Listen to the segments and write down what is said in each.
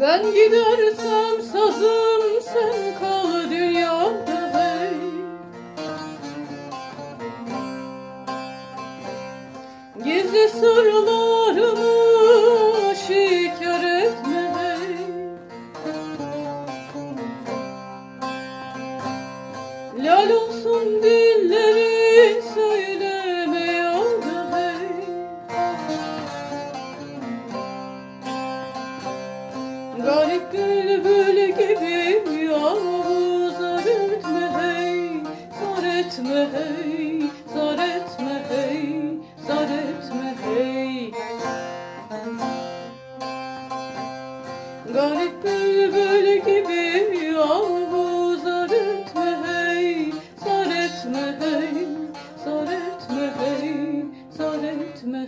Ben gidersem sazım sen kal dünyada hey Gizli sırlarımı şikar etme hey Lal olsun dillerin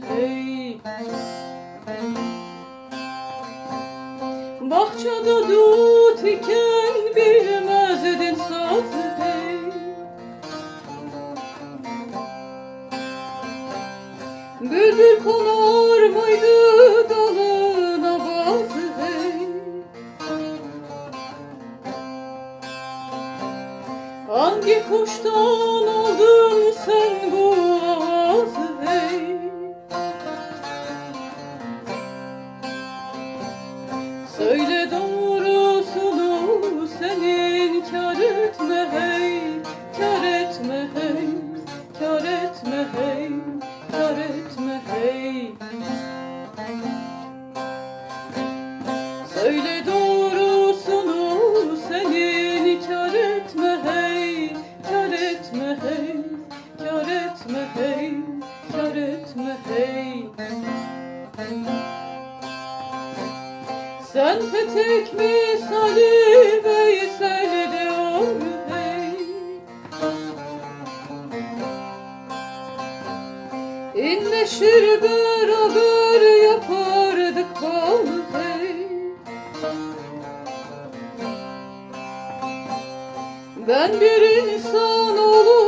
hey Bahçede dut iken bilmezdin saz hey Bülbül konar mıydı dalına bazı hey Hangi kuştan aldın sen bu sen petek misali Veysel diyor hey İnleşir beraber yapardık bal hey Ben bir insan olup